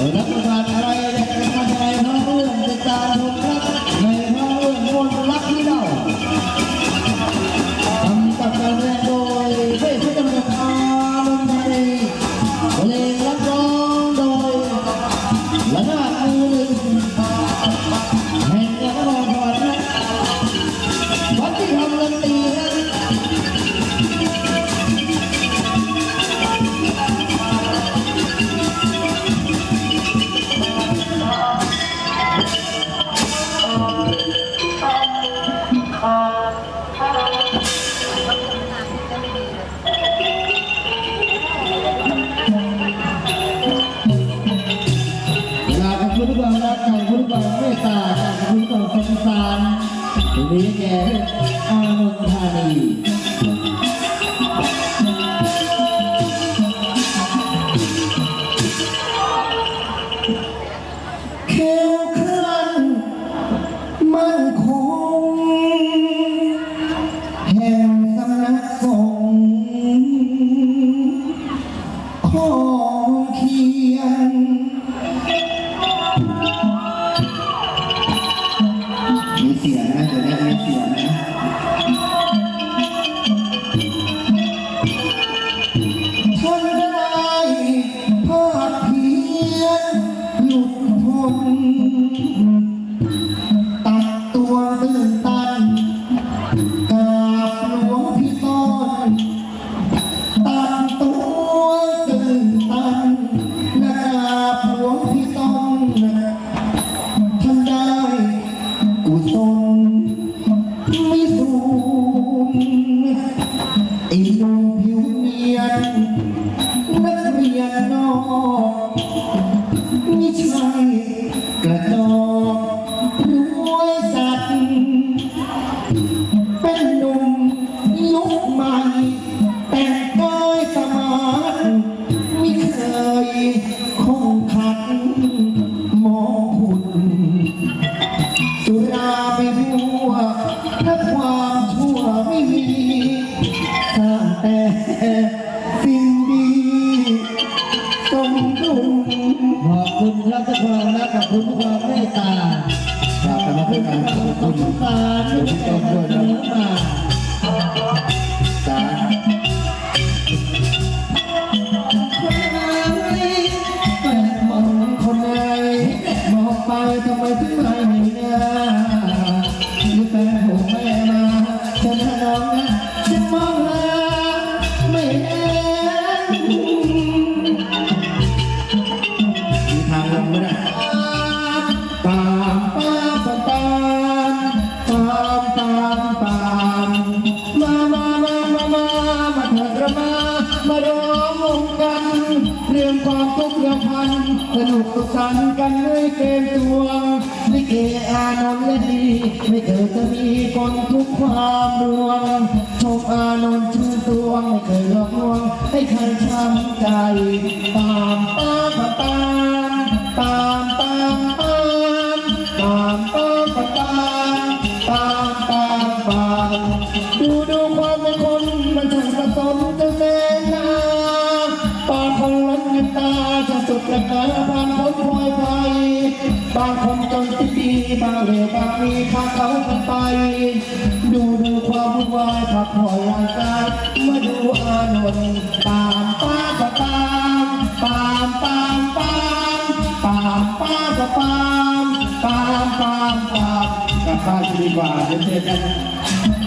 おなかが垂 นี้แก่อานนทธานีแข็งขันมั่นคงแห่งสำนักสงฆ์ เสียนะเดี๋ยวได้ยินเสียนะ 中 สิ่งดีสมดุลขอบคุณรับทุกคนและขอบคุณทุกความเมตตาครับแต่มาเป็นการขอบคุคุณณตาที่เป็นคนเลี้ยงมาจ้าคนไหนแฟนมองคนไหนมองไปทำไมถึงไม่ มีทางลงไหมนะตามตามตามตามตามตามมามามามามามาเถิดระมามาร้องวงกัน เรื่องความทุกข์เรื่องพันสนุกสุขสันต์กันด้วยเกมตัวลิเกอานนท์และดีไม่เคยจะมีคนทุกข์ความรวงชมอานนท์ชื่นตัวไม่เคยหลอกลวงให้ใครช้ำใจตาม จะสุดและเกินผ่านพ้นพลอยไป บางคนจนติดดีบางเหลวบางมีพาเขากันไป ดูดูความวุ่นวายผักผ่อนร่างกายมาดูอานนท์ตามป้าก็ตามตามตามตามตามป้าก็ตามตามตามตามกลับบ้านดีกว่าเดี๋ยวเจอกัน